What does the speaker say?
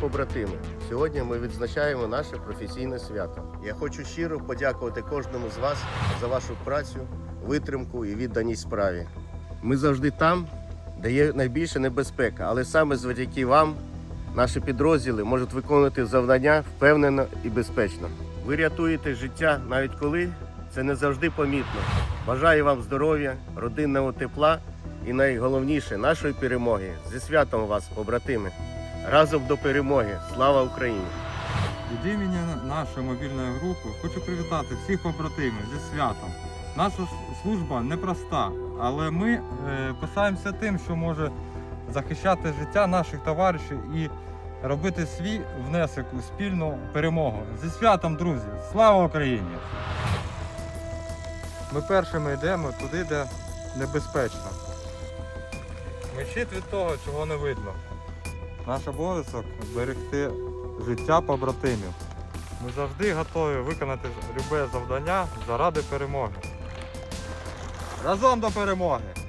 побратими, сьогодні ми відзначаємо наше професійне свято. Я хочу щиро подякувати кожному з вас за вашу працю, витримку і відданість справі. Ми завжди там, де є найбільша небезпека, але саме завдяки вам наші підрозділи можуть виконувати завдання впевнено і безпечно. Ви рятуєте життя навіть коли це не завжди помітно. Бажаю вам здоров'я, родинного тепла і найголовніше нашої перемоги. Зі святом вас, побратими! Разом до перемоги! Слава Україні! Від імені нашої мобільної групи хочу привітати всіх побратимів зі святом. Наша служба непроста, але ми е, пишаємося тим, що може захищати життя наших товаришів і робити свій внесок у спільну перемогу. Зі святом, друзі! Слава Україні! Ми першими йдемо туди, де небезпечно. Ми щит від того, чого не видно. Наш обов'язок зберегти життя побратимів. Ми завжди готові виконати любе завдання заради перемоги. Разом до перемоги!